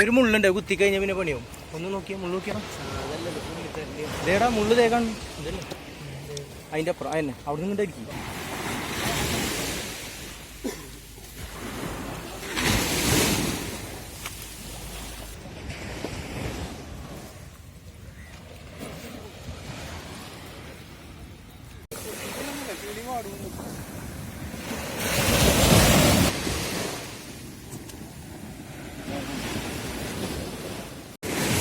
ഒരു മുള്ളുണ്ട് കുത്തി കഴിഞ്ഞാൽ പിന്നെ പണിയാവും. ഒന്ന് നോക്കിയാ മുള്ളു നോക്കിയാ ഇതേടാ മുള്ളു തേക്കാൻ. അതിന്റെ അപ്പുറം അതന്നെ അവിടെ നിന്ന് ഇരിക്കും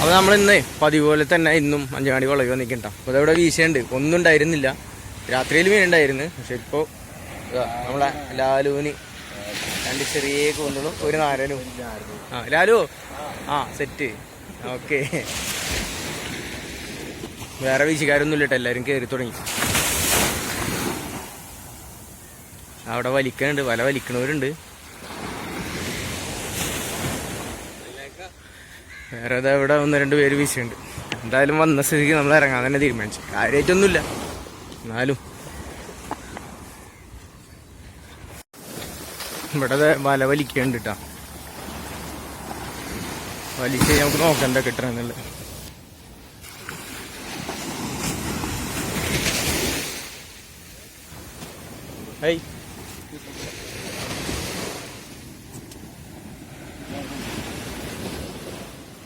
അപ്പോൾ നമ്മൾ ഇന്ന് പതിവ് പോലെ തന്നെ ഇന്നും അഞ്ചാടി വളകി നിൽക്കണ്ട അപ്പോൾ അതവിടെ വീശയുണ്ട്. ഒന്നും ഉണ്ടായിരുന്നില്ല. രാത്രിയിൽ വീണുണ്ടായിരുന്നു പക്ഷെ ഇപ്പോൾ നമ്മളെ ലാലുവിന് രണ്ട് ചെറിയ കൂന്തളും ഒരു നാരനും. ആ ലാലു? ആ സെറ്റ് ഓക്കെ. വേറെ വീശുകാരൊന്നും ഇല്ലട്ടോ എല്ലാവരും കയറി തുടങ്ങി. അവിടെ വലിക്കണുണ്ട്. വല വലിക്കണവരുണ്ട്. വേറെ അതാ ഇവിടെ ഒന്ന് രണ്ട് പേര് വീശുണ്ട്. എന്തായാലും വന്ന സ്ഥിതിക്ക് നമ്മൾ ഇറങ്ങാൻ തന്നെ തീരുമാനിച്ചു. കാര്യമായിട്ടൊന്നുമില്ല എന്നാലും. ഇവിടെ വല വലിക്കുന്നുണ്ട് കേട്ടോ വലിച്ച് നമുക്ക് നോക്കണ്ട കിട്ടണമെന്നുള്ളത് ഹൈ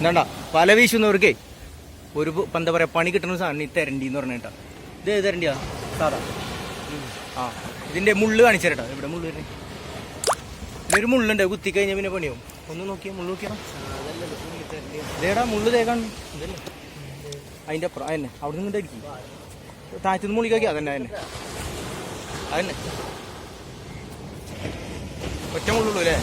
എന്താണ്ടാ പല വീശുന്നവർക്കേ ഒരു എന്താ പറയാ പണി കിട്ടുന്ന സാധനം ഈ തരണ്ടി എന്ന് പറഞ്ഞിട്ടാ ഇത് തരണ്ടിയാ? സാധാ. ആ ഇതിന്റെ മുള്ള് കാണിച്ചു തരട്ടാ ഇവിടെ മുള്ള് വരണേ ഒരു മുള്ളുണ്ട് കുത്തി കഴിഞ്ഞാൽ പിന്നെ പണിയാവും. ഒന്ന് നോക്കിയാ മുള്ളു നോക്കിയാ മുള്ളു തേക്കാൻ ഇതല്ലേ? അതിന്റെ അപ്പുറം അതന്നെ അവിടെ നിന്ന് ഇരിക്കും താഴത്തുനിന്ന് മുള്ളിക്കാക്കി അതന്നെ അതന്നെ. അതന്നെ. ഒറ്റ മുള്ളുള്ളൂ അല്ലേ?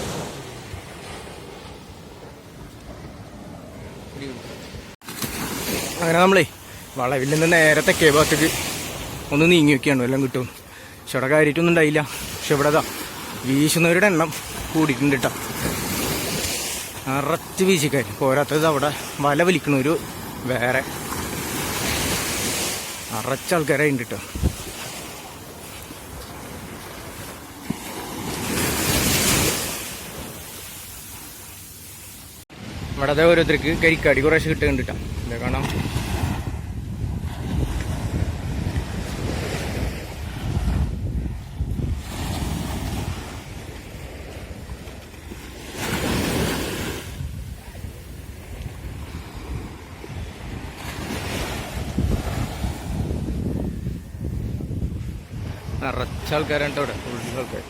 അങ്ങനെ നമ്മളേ വളവിൽ നിന്ന് നേരത്തെ തെക്കേ ഭാഗത്തേക്ക് ഒന്ന് നീങ്ങി വെക്കുകയാണ്. എല്ലാം കിട്ടും. പക്ഷെ ഇവിടെ കാര്യമായിട്ടൊന്നും ഉണ്ടായില്ല. പക്ഷെ ഇവിടെ അതാ വീശുന്നവരുടെ എണ്ണം കൂടിയിട്ടുണ്ട് കേട്ടോ. നിറച്ച് വീശിക്കാർ പോരാത്തത് അവിടെ വല വലിക്കണൊരു വേറെ നിറച്ച് ആൾക്കാരായിട്ടുണ്ട് കേട്ടോ. ഇവിടെ അതേ ഓരോരുത്തർക്ക് കരിക്കാടി കുറേശ്ശെ കിട്ടുന്നുണ്ട് കേട്ടോ കാണാം. നിറച്ച ആൾക്കാരുണ്ടോ അവിടെ ഫുൾ ആൾക്കാർ